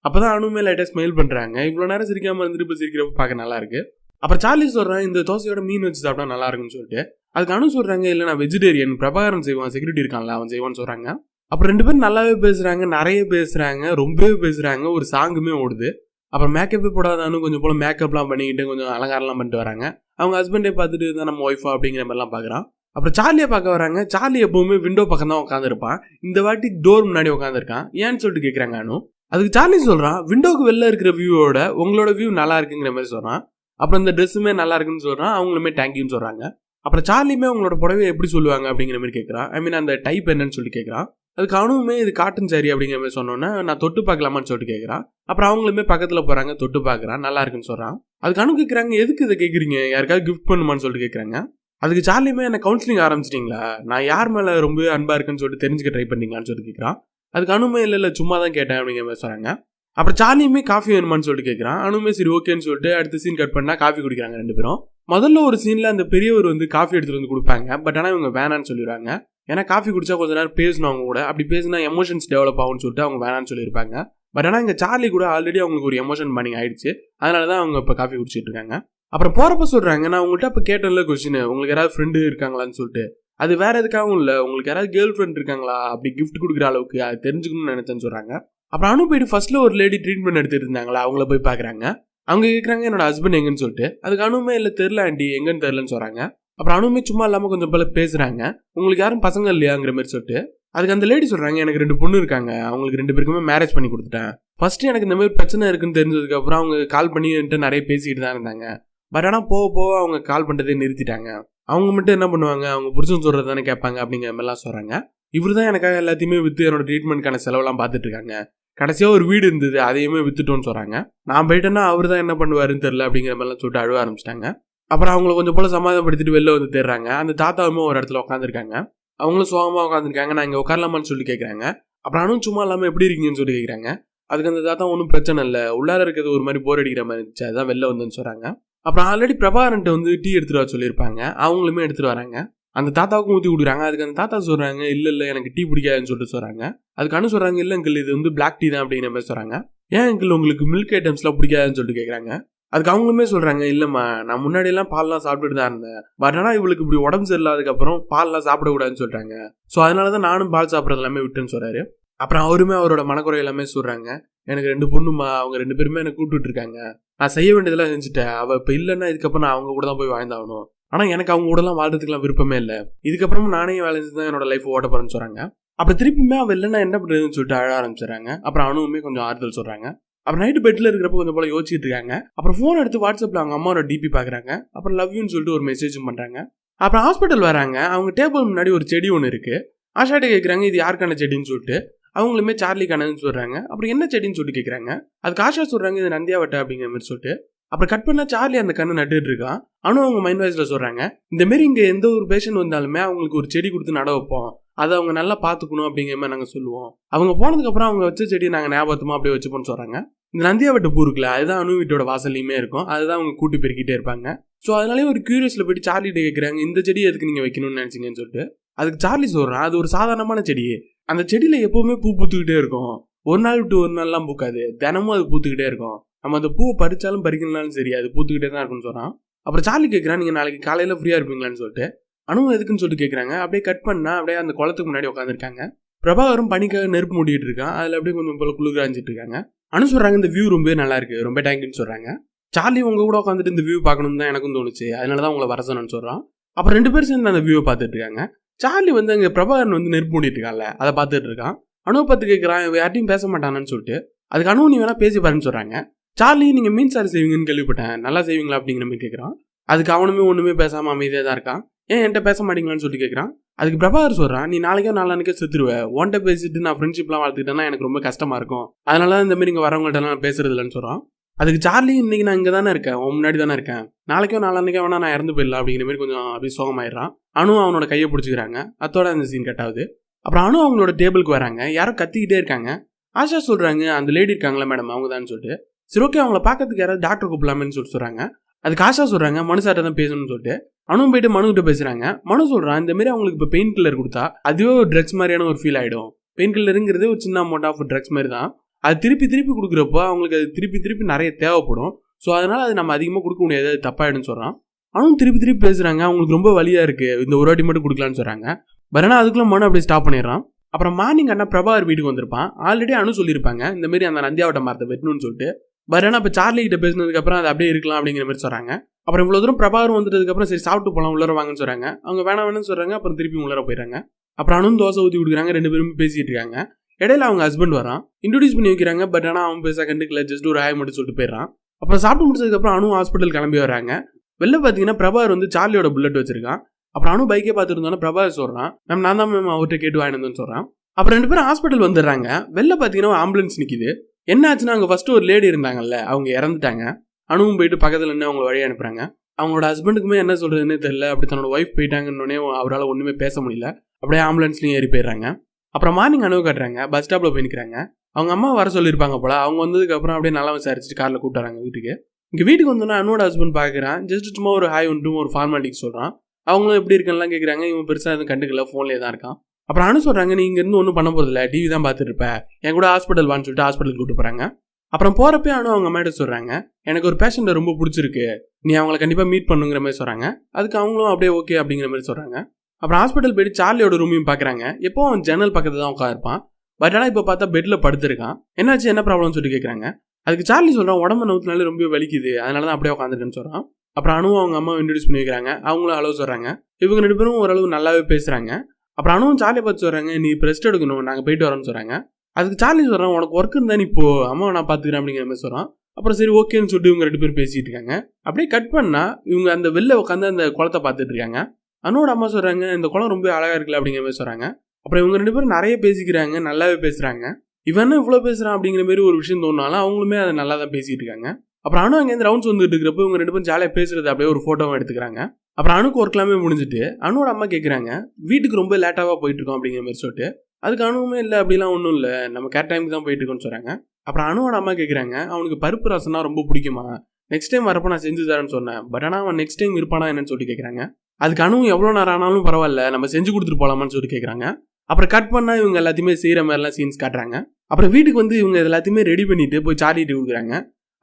அப்போ தான் அணு மேலே லைட்டா ஸ்மைல் பண்ணுறாங்க இவ்வளோ நேரம் சிரிக்காமல் இருந்துட்டு இப்போ சிரிக்கிறப்ப பார்க்க நல்லா இருக்கு. அப்புறம் சார்லி சொல்கிறேன் இந்த தோசையோட மீன் வச்சு சாப்பிட்டா நல்லா இருக்குன்னு சொல்லிட்டு. அதுக்கு அனு சொல்கிறாங்க இல்லை நான் வெஜிடேரியன் பிரபாகரன் செய்வான் செக்யூரிட்டி இருக்கான்ல அவன் செய்வான்னு சொல்கிறாங்க அப்புறம் ரெண்டு பேரும் நல்லாவே பேசுகிறாங்க நிறைய பேசுகிறாங்க ரொம்பவே பேசுகிறாங்க ஒரு சாங்குமே ஓடுது. அப்புறம் மேக்கப்பே போடாதானு கொஞ்சம் போல மேக்கப்லாம் பண்ணிக்கிட்டு கொஞ்சம் அலங்காரம்லாம் பண்ணிட்டு வராங்க. அவங்க ஹஸ்பண்டே பார்த்துட்டு தான் நம்ம ஒய்ஃபா அப்படிங்கிற மாதிரிலாம் பார்க்குறான். அப்புறம் சார்லியை பார்க்க வராங்க. சார்லி எப்பவுமே விண்டோ பக்கம் தான் உட்காந்துருப்பான் இந்த வாட்டி டோர் முன்னாடி உட்காந்துருக்கான் ஏன்னு சொல்லிட்டு கேட்குறாங்க அனு. அதுக்கு சார்லி சொல்கிறான் விண்டோக்கு வெளில இருக்கிற வியூவோட உங்களோட வியூ நல்லா இருக்குங்கிற மாதிரி சொல்கிறான் அப்புறம் இந்த ட்ரெஸ்ஸுமே நல்லா இருக்குன்னு சொல்கிறான் அவங்களுமே தேங்க்யூன்னு சொல்கிறாங்க அப்புறம் சார்லியுமே அவங்களோட புடவை எப்படி சொல்லுவாங்க? அப்படிங்கிற மாதிரி கேட்குறான் ஐ மீன் அந்த டைப் என்னன்னு சொல்லி கேட்குறான் அதுக்கு அவனுமே இது காட்டன் சாரி அப்படிங்கிற மாதிரி சொன்னோன்னே நான் தொட்டு பார்க்கலாமான்னு சொல்லிட்டு கேட்குறான் அப்புறம் அவங்களுமே பக்கத்தில் போகிறாங்க தொட்டு பார்க்குறான் நல்லா இருக்குன்னு சொல்கிறான் அதுக்கு அனு கேட்குறாங்க எதுக்கு இதை கேட்குறீங்க யாருக்காவது கிஃப்ட் பண்ணுமான்னு சொல்லிட்டு கேட்குறாங்க அதுக்கு சார்லியுமே என்ன கவுன்சிலிங் ஆரம்பிச்சிட்டிங்களா? நான் யார் மேலே ரொம்ப அன்பாக இருக்குன்னு சொல்லிட்டு தெரிஞ்சுக்க ட்ரை பண்ணீங்களான்னு சொல்லிட்டு கேட்குறான் அதுக்கு அனுமே இல்லை இல்லை சும்மா தான் கேட்டேன் அப்படிங்கிற மாதிரி சொல்கிறாங்க அப்புறம் சார்லியுமே காஃபி வேணுமான்னு சொல்லிட்டு கேட்குறான் அனுமே சரி ஓகேன்னு சொல்லிட்டு அடுத்த சீன் கட் பண்ணால் காஃபி குடிக்கிறாங்க ரெண்டு பேரும். முதல்ல ஒரு சீனில் அந்த பெரியவர் வந்து காஃபி எடுத்துகிட்டு வந்து கொடுப்பாங்க. பட் ஆனால் இவங்க வேணான்னு சொல்லிடுவாங்க ஏன்னா காஃபி குடிச்சா கொஞ்ச நேரம் பேசணும் அவங்க கூட. அப்படி பேசினா எமோஷன்ஸ் டெவலப் ஆகும்னு சொல்லிட்டு அவங்க வேணான்னு சொல்லியிருப்பாங்க. பட் ஆனால் இங்கே சார்லி கூட ஆல்ரெடி அவங்களுக்கு ஒரு எமோஷன் பண்ணி ஆயிடுச்சு. அதனால தான் அவங்க இப்போ காஃபி குடிச்சிட்டு இருக்காங்க. அப்புறம் போகிறப்ப சொல்கிறாங்க நான் உங்கள்கிட்ட அப்போ கேட்டேன்ல கொஸ்டின் உங்களுக்கு யாராவது ஃப்ரெண்டு இருக்காங்களான்னு சொல்லிட்டு. அது வேற எதுக்காகவும் இல்லை. உங்களுக்கு யாராவது கேர்ள் ஃப்ரெண்ட் இருக்காங்களா? அப்படி கிஃப்ட் கொடுக்குற அளவுக்கு அது தெரிஞ்சுக்கணும்னு நினைச்சேன்னு சொல்கிறாங்க அப்புறம் அனு போயிட்டு ஃபர்ஸ்ட்ல ஒரு லேடி ட்ரீட்மெண்ட் எடுத்துட்டு இருந்தாங்களா? அவங்கள போய் பார்க்குறாங்க அவங்க கேட்குறாங்க என்னோட ஹஸ்பண்ட் எங்கன்னு சொல்லிட்டு. அதுக்கு அனுமே இல்லை தெரில ஆண்டி. எங்கன்னு தெரிலன்னு சொல்கிறாங்க அப்புறம் அனுமே சும்மா இல்லாமல் கொஞ்சம் போல பேசுகிறாங்க உங்களுக்கு யாரும் பசங்க இல்லையாங்கிற மாதிரி சொல்லிட்டு. அதுக்கு அந்த லேடி சொல்கிறாங்க எனக்கு ரெண்டு பொண்ணு இருக்காங்க. அவங்களுக்கு ரெண்டு பேருக்குமே மேரேஜ் பண்ணி கொடுத்துட்டேன். ஃபஸ்ட்டு எனக்கு இந்த மாதிரி பிரச்சனை இருக்குன்னு தெரிஞ்சதுக்கப்புறம் அவங்க கால் பண்ணி என்கிட்ட நிறைய பேசிக்கிட்டு தான் இருந்தாங்க. பட் ஆனால் போக போக அவங்க கால் பண்ணுறதே நிறுத்திட்டாங்க. அவங்க மட்டும் என்ன பண்ணுவாங்க? அவங்க புருஷன் சொல்கிறது தானே கேட்பாங்க அப்படிங்கிற மாதிரிலாம் சொல்கிறாங்க இவர் தான் எனக்காக எல்லாத்தையுமே விற்று என்னோட ட்ரீட்மெண்ட்கான செலவெல்லாம் பார்த்துட்டு இருக்காங்க கடைசியாக ஒரு வீடு இருந்தது அதையுமே வித்துட்டோம்னு சொல்கிறாங்க நான் போயிட்டேன்னா அவர் தான் என்ன பண்ணுவாருன்னு தெரில அப்படிங்கிற மாதிரிலாம் சொல்லிட்டு அழுவ ஆரம்பிச்சிட்டாங்க. அப்புறம் அவங்கள கொஞ்சம் போல சமாதானப்படுத்திட்டு வெளில வந்து தேடுறாங்க. அந்த தாத்தாவுமே ஒரு இடத்துல உட்காந்துருக்காங்க அவங்களும் சோகமாக உட்காந்துருக்காங்க நான் இங்கே உட்காரலாமான்னு சொல்லி கேட்குறாங்க. அப்புறம் அனும் சும்மா இல்லாமல் எப்படி இருக்கீங்கன்னு சொல்லி கேட்குறாங்க. அதுக்கு அந்த தாத்தா ஒன்றும் பிரச்சனை இல்லை. உள்ளார இருக்கிறது ஒரு மாதிரி போர் அடிக்கிற மாதிரி இருந்துச்சு. அதான் வெளில வந்துன்னு சொல்கிறாங்க அப்புறம் ஆல்ரெடி பிரபாகரன்ட்ட வந்து டீ எடுத்துட்டு வர சொல்லியிருப்பாங்க. அவங்களுமே எடுத்துட்டு வராங்க. அந்த தாத்தாவுக்கும் ஊற்றி கொடுக்குறாங்க. அதுக்கு அந்த தாத்தா சொல்கிறாங்க இல்லை இல்லை எனக்கு டீ பிடிக்காதுன்னு சொல்லிட்டு சொல்கிறாங்க அதுக்கு அனு சொல்கிறாங்க இல்லை எங்கள் இது வந்து பிளாக் டீ தான் அப்படிங்கிற மாதிரி சொல்கிறாங்க ஏன் எங்கள் உங்களுக்கு மில்க் ஐட்டம்ஸ்லாம் பிடிக்காதுன்னு சொல்லிட்டு கேட்குறாங்க அதுக்கு அவங்களுமே சொல்கிறாங்க இல்லைம்மா நான் முன்னாடியெல்லாம் பால்லாம் சாப்பிட்டுட்டு தான் இருந்தேன். பட் ஆனால் இவளுக்கு இப்படி உடம்பு சரியில்லாததுக்கப்புறம் பால்லாம் சாப்பிடக்கூடாதுன்னு சொல்கிறாங்க ஸோ அதனால தான் நானும் பால் சாப்பிட்றது எல்லாமே விட்டுன்னு சொல்கிறாரு அப்புறம் அவருமே அவரோட மனக்குறை எல்லாமே சொல்கிறாங்க எனக்கு ரெண்டு பொண்ணுமா அவங்க ரெண்டு பேருமே எனக்கு கூப்பிட்டு இருக்காங்க. நான் செய்ய வேண்டியதெல்லாம் செஞ்சுட்டேன். அவள் இப்போ இல்லைன்னா இதுக்கப்புறம் நான் அவங்க கூட தான் போய் வாழ்ந்தாகணும். ஆனால் எனக்கு அவங்க கூடலாம் வாழ்றதுக்குலாம் விருப்பமே இல்லை. இதுக்கப்புறமும் நானே வேலை செஞ்சு தான் என்னோட லைஃப் ஓட்ட போகிறேன்னு சொல்கிறாங்க அப்புறம் திருப்பியுமே அவள் இல்லைன்னா என்ன பண்ணுறதுன்னு சொல்லிட்டு அழ ஆரம்பிச்சிடறாங்க. அப்புறம் அவனுமே கொஞ்சம் ஆறுதல் சொல்கிறாங்க அப்புறம் நைட்டு பெட்டில் இருக்கிறப்ப கொஞ்சம் போல யோசிச்சுட்டு இருக்காங்க. அப்புறம் ஃபோன் எடுத்து வாட்ஸ்அப்பில் அவங்க அம்மாவோட டிபி பார்க்குறாங்க அப்புறம் லவ்யூன்னு சொல்லிட்டு ஒரு மெசேஜும் பண்ணுறாங்க அப்புறம் ஹாஸ்பிட்டல் வராங்க. அவங்க டேபிள் முன்னாடி ஒரு செடி ஒன்று இருக்குது ஆஷாட்டை கேட்குறாங்க இது யாருக்கான செடின்னு சொல்லிட்டு. அவங்களுமே சார்லி சார்லிக்கானதுன்னு சொல்கிறாங்க அப்புறம் என்ன செடின்னு சொல்லி கேட்குறாங்க அதுக்கு ஆஷா சொல்கிறாங்க இது நந்தியாவட்ட அப்படிங்கிற மாதிரி சொல்லிட்டு. அப்புறம் கட் பண்ணா சார்லி அந்த கண்ணை நட்டுட்டு இருக்கான். ஆனால் அவங்க மைண்ட் வாய்ஸில் சொல்கிறாங்க இந்த மாரி இங்கே எந்த ஒரு பேஷண்ட் வந்தாலுமே அவங்களுக்கு ஒரு செடி கொடுத்து நட வைப்போம். அதை அவங்க நல்லா பார்த்துக்கணும் அப்படிங்கிற மாதிரி நாங்கள் சொல்லுவோம். அவங்க போனதுக்கப்புறம் அவங்க வச்ச செடியை நாங்கள் ஞாபகத்தமா அப்படியே வச்சுப்போம்னு சொல்கிறாங்க இந்த நந்தியாவட்ட பூ இருக்குல்ல அதுதான் அணு வீட்டோட வாசல்லையுமே இருக்கும். அதுதான் அவங்க கூட்டி பெருக்கிட்டே இருப்பாங்க. ஸோ அதனாலே ஒரு கியூரியஸ்ல போயிட்டு சார்லிகிட்ட கேட்குறாங்க இந்த செடி எதுக்கு நீங்கள் வைக்கணும்னு நினச்சிங்கன்னு சொல்லிட்டு? அதுக்கு சார்லி சொல்கிறேன் அது ஒரு சாதாரணமான செடி அந்த செடியில் எப்போவுமே பூ பூத்துக்கிட்டே இருக்கும். ஒரு நாள் விட்டு ஒரு நாள்லாம் பூக்காது. தினமும் அது பூத்துக்கிட்டே இருக்கும். நம்ம அந்த பூவை பறிச்சாலும் பறிக்கலனாலும் சரி அது பூத்துக்கிட்டே தான் இருக்கும்னு சொல்கிறான் அப்புறம் சார்லி கேட்குறான் நீங்கள் நாளைக்கு காலையில் ஃப்ரீயாக இருப்பீங்களான்னு சொல்லிட்டு. அனுவும் எதுக்குன்னு சொல்லிட்டு கேட்குறாங்க அப்படியே கட் பண்ணால் அப்படியே அந்த குளத்துக்கு முன்னாடி உட்காந்துருக்காங்க பிரபாகரும் பனிக்காக நெருப்பு மூடிட்டு இருக்கான். அதில் அப்படியே கொஞ்சம் போல குளிர்காஞ்சிட்டு இருக்காங்க. அனு சொல்கிறாங்க இந்த வியூ ரொம்பவே நல்லா இருக்குது ரொம்ப தேங்க்யூன்னு சொல்கிறாங்க சார்லி உங்கள் கூட உட்காந்துட்டு இந்த வியூ பார்க்கணும்னு தான் எனக்கும் தோணுச்சு. அதனால தான் உங்களை வர சொன்னேன்னு சொல்கிறான் அப்புறம் ரெண்டு பேரும் சேர்ந்து அந்த வியூவை பார்த்துட்டு இருக்காங்க. சார்லி வந்து அங்கே பிரபாகரன் வந்து நெருப்பு மூடிட்டு இருக்கான்ல அதை பார்த்துட்டு இருக்கான் அணு பார்த்து கேட்குறான் இவன் யார்ட்டையும் பேச மாட்டானு சொல்லிட்டு. அதுக்கு அணு நீ வேணா பேசி பாருன்னு சொல்கிறாங்க சார்லி நீங்கள் மீன் செய்வீங்கன்னு கேள்விப்பட்டேன். நல்லா செய்வீங்களா அப்படிங்கிற மாதிரி கேட்குறான் அதுக்கு அவனுமே ஒன்றுமே பேசாமல் அமைதியாக தான் இருக்கான். ஏன் என்கிட்ட பேச மாட்டீங்களான்னு சொல்லி கேட்குறான் அதுக்கு பிரபாகர் சொல்கிறான் நீ நாளைக்கே நாளானிக்கோ செத்துருவ. ஒன்ட்ட பேசிட்டு நான் ஃப்ரெண்ட்ஷிப்லாம் வளர்த்துக்கிட்டேன்னா எனக்கு ரொம்ப கஷ்டமாக இருக்கும். அதனால தான் இந்த மாதிரி இங்கே வரவங்கள்ட்ட நான் பேசுறது இல்லைன்னு அதுக்கு சார்லி இன்னைக்கு நான் இங்கே தானே இருக்கேன். உன் முன்னாடி தானே இருக்கேன். நாளைக்கோ நாளானிக்கோ வேணா நான் இறந்து போயிடலாம் அப்படிங்கிற மாதிரி கொஞ்சம் அப்படியே சோகமாயிடுறான். அனுவும் அவனோட கையை பிடிச்சிக்கிறாங்க. அத்தோட அந்த சீன் கட் ஆகுது. அப்புறம் அனு அவங்களோட டேபிளுக்கு வராங்க. யாரோ கத்திக்கிட்டே இருக்காங்க. ஆஷா சொல்கிறாங்க அந்த லேடி இருக்காங்களா மேடம் அவங்க தான் சொல்லிட்டு. சரி ஓகே அவங்கள பார்க்கறதுக்கு யாராவது டாக்டர் கூப்பிடலாமேன்னு சொல்லிட்டு சொல்கிறாங்க அதுக்கு ஆஷா சொல்கிறாங்க மனுஷாட்ட தான் பேசணும்னு சொல்லிட்டு. அனுவும் போயிட்டு மனுக்கிட்ட பேசுகிறாங்க மனு சொல்கிறான் இந்த மாதிரி அவங்களுக்கு இப்போ பெயின் கில்லர் கொடுத்தா அதுவே ஒரு ட்ரக்ஸ் மாதிரியான ஒரு ஃபீல் ஆகிடும் பெயின் கில்லருங்கிறது ஒரு சின்ன அமௌண்ட் ஆஃப் ட்ரக்ஸ் மாதிரி தான் அது திருப்பி திருப்பி கொடுக்குறப்போ அவங்களுக்கு அது திருப்பி திருப்பி நிறைய தேவைப்படும். ஸோ அதனால் அது நம்ம அதிகமாக கொடுக்க முடியாது. அது தப்பாயிடும்னு சொல்கிறான் அவனும் திருப்பி திருப்பி பேசுகிறாங்க அவங்களுக்கு ரொம்ப வழியாக இருக்குது இந்த ஒரு வாட்டி மட்டும் கொடுக்கலான்னு சொல்கிறாங்க பட் ஆனால் அதுக்குள்ள மனு அப்படியே ஸ்டாப் பண்ணிடுறான். அப்புறம் மார்னிங் அண்ணா பிரபாகர் வீட்டுக்கு வந்திருப்பான். ஆல்ரெடி அனு சொல்லியிருப்பாங்க. இந்த மாதிரி அந்த நந்தியாவட்ட மரத்தை வெட்டணும்னு சொல்லிட்டு. பட் ஆனால் இப்போ சார்லி கிட்ட பேசினதுக்கப்புறம் அது அப்படியே இருக்கலாம் அப்படிங்கிற மாதிரி சொல்கிறாங்க அப்புறம் இவ்வளோ தூரம் பிரபாகர் வந்துட்டதுக்கப்புறம் சரி சாப்பிட்டு போகலாம் உள்ளர வாங்கன்னு சொல்கிறாங்க அவங்க வேணாம் வேணும்னு சொல்கிறாங்க அப்புறம் திருப்பி உள்ளர போயிடுறாங்க. அப்புறம் அனு தோசை ஊற்றி கொடுக்குறாங்க. ரெண்டு பேரும் பேசிகிட்டு இருக்காங்க. இடையில அவங்க ஹஸ்பண்ட் வரான். இன்ட்ரடியூஸ் பண்ணி வைக்கிறாங்க பட் ஆனால் அவன் பேச கண்டுக்கல ஜஸ்ட் ஒரு ஆய மட்டும் சொல்லிட்டு போயிடறான். அப்புறம் சாப்பிட்டு முடிச்சதுக்கப்புறம் அனு ஹாஸ்பிட்டல் கிளம்பி வராங்க வெளில பார்த்தீங்கன்னா பிரபார் வந்து சார்லியோட புல்லட் வச்சிருக்கான். அப்புறம் அனு பைக்கே பார்த்துருந்தோன்னா பிரபாகர் சொல்கிறான் மேம் நான் தான் மேம் அவர்கிட்ட கேட்டு வாங்கினதுன்னு சொல்கிறான் அப்புறம் ரெண்டு பேரும் ஹாஸ்பிட்டல் வந்துடுறாங்க. வெளில பார்த்தீங்கன்னா ஆம்புலன்ஸ் நிற்கிது என்ன ஆச்சுன்னா அங்கே ஃபஸ்ட்டு ஒரு லேடி இருந்தாங்கல்ல அவங்க இறந்துட்டாங்க. அணுவும் போயிட்டு பக்கத்தில் நின்று அவங்க வழி அனுப்புறாங்க. அவங்களோட ஹஸ்பண்டுக்குமே என்ன சொல்கிறதுன்னு தெரியல. அப்படி தன்னோட ஒய்ஃப் போயிட்டாங்கன்னொடனே அவரால் ஒன்றுமே பேச முடியல. அப்படியே ஆம்புலன்ஸ்லேயும் ஏறி போயிடுறாங்க. அப்புறம் மார்னிங் அணுவு காட்டுறாங்க பஸ் ஸ்டாப்பில் போய் நிற்கிறாங்க அவங்க அம்மா வர சொல்லியிருப்பாங்க போல. அவங்க வந்ததுக்கப்புறம் அப்படியே நல்லா விசாரிச்சுட்டு காரில் கூப்பிட்டு வராங்க வீட்டுக்கு. இங்கே வீட்டுக்கு வந்தோன்னா அனுவோட ஹஸ்பண்ட் பார்க்குறான் ஜஸ்ட் சும்மா ஒரு ஹாய் ஒன்றும் ஒரு ஃபார்மாலிட்டிக்கு சொல்கிறான் அவங்களும் எப்படி இருக்குன்னு கேட்குறாங்க இவன் பெருசாக எதுவும் கண்டுக்கல ஃபோன்லேயே தான் இருக்கான். அப்புறம் அனு சொல்கிறாங்க நீ இங்கேருந்து ஒன்றும் பண்ண போகிறதில்ல டிவி தான் பார்த்துட்டு இருப்ப. என் கூட ஹாஸ்பிட்டல் வான்னு சொல்லிட்டு ஹாஸ்பிட்டல் கூட்டு போகிறாங்க அப்புறம் போகிறப்பே அனு அவங்க அம்மாட்ட சொல்கிறாங்க எனக்கு ஒரு பேஷண்ட்டை ரொம்ப பிடிச்சிருக்கு. நீ அவங்கள கண்டிப்பாக மீட் பண்ணுங்கிற மாதிரி சொல்கிறாங்க அதுக்கு அவங்களும் அப்படியே ஓகே அப்படிங்கிற மாதிரி சொல்கிறாங்க அப்புறம் ஹாஸ்பிட்டல் போயிட்டு சார்லியோட ரூமையும் பார்க்குறாங்க எப்போ அவன் ஜன்னல் பக்கத்தில் தான் உட்காந்துருப்பான் பட் ஆனால் இப்போ பார்த்தா பெட்டில் படுத்திருக்கான். என்னாச்சு என்ன ப்ராப்ளம்னு சொல்லி கேட்குறாங்க அதுக்கு சார்லி சொல்கிறான் உடம்பு நவுத்தினாலே ரொம்ப வலிக்குது. அதனால தான் அப்படியே உட்காந்துருக்கேன்னு சொல்கிறான் அப்புறம் அனுவும் அவங்க அம்மா இன்ட்ரடியூஸ் பண்ணி வைக்கிறாங்க அவங்களும் அளவு சொல்கிறாங்க இவங்க ரெண்டு பேரும் ஓரளவு நல்லாவே பேசுகிறாங்க அப்புறம் அனுவும் சார்லி பார்த்து சொல்கிறாங்க நீ இப்போ ரெஸ்ட் எடுக்கணும் நாங்கள் போயிட்டு வரோம்னு சொல்கிறாங்க அதுக்கு சார்லி சொல்கிறான் உனக்கு ஒர்க் இருந்தால் நீ இப்போ அம்மாவை நான் பார்த்துக்கிறேன் அப்படிங்கிற மாதிரி சொல்கிறான் அப்புறம் சரி ஓகேன்னு சொல்லிட்டு இவங்க ரெண்டு பேரும் பேசிகிட்டு இருக்காங்க. அப்படியே கட் பண்ணால் இவங்க அந்த வெளில உட்காந்து அந்த குளத்தை பார்த்துட்டு இருக்காங்க. அண்ணோட அம்மா சொல்கிறாங்க இந்த குளம் ரொம்ப அழகாக இருக்குல்ல அப்படிங்கிற மாதிரி சொல்கிறாங்க அப்புறம் இவங்க ரெண்டு பேரும் நிறைய பேசிக்கிறாங்க நல்லாவே பேசுகிறாங்க இவன் இவ்வளோ பேசுகிறான் அப்படிங்கிற மாதிரி ஒரு விஷயம் தோணுனாலும் அவங்களுமே அதை நல்லா தான் பேசிகிட்டு இருக்காங்க. அப்புறம் அனு அங்கேருந்து ரவுண்ட்ஸ் வந்துட்டு இருக்கிறப்ப இவங்க ரெண்டு பேரும் ஜாலியாக பேசுறது அப்படியே ஒரு ஃபோட்டோவும் எடுத்துக்கிறாங்க. அப்புறம் அணுக்கு ஒர்க் எல்லாமே முடிஞ்சுட்டு அணுவோட அம்மா கேட்குறாங்க வீட்டுக்கு ரொம்ப லேட்டாக போயிட்டு இருக்கோம் அப்படிங்கிற மாதிரி சொல்லிட்டு. அதுக்கு அணுவுமே இல்லை அப்படிலாம் ஒன்றும் இல்லை நம்ம கரெக்ட் டைமுக்கு தான் போயிட்டு இருக்கோம்னு சொல்கிறாங்க அப்புறம் அணுவோட அம்மா கேட்குறாங்க அவனுக்கு பருப்பு ரசம்னா ரொம்ப பிடிக்குமா நெக்ஸ்ட் டைம் வரப்போ நான் செஞ்சு தரேன்னு சொன்னேன். பட் ஆனால் அவன் நெக்ஸ்ட் டைம் இருப்பானா என்னன்னு சொல்லிட்டு கேட்குறாங்க அதுக்கு அணுவும் எவ்வளோ நேரம் ஆனாலும் பரவாயில்ல நம்ம செஞ்சு கொடுத்துட்டு போகலாமான்னு சொல்லி கேட்குறாங்க அப்புறம் கட் பண்ணால் இவங்க எல்லாத்தையுமே செய்கிற மாதிரிலாம் சீன்ஸ் காட்டுறாங்க. அப்புறம் வீட்டுக்கு வந்து இவங்க எல்லாத்தையுமே ரெடி பண்ணிட்டு போய் சார்லிட்டு கொடுக்குறாங்க.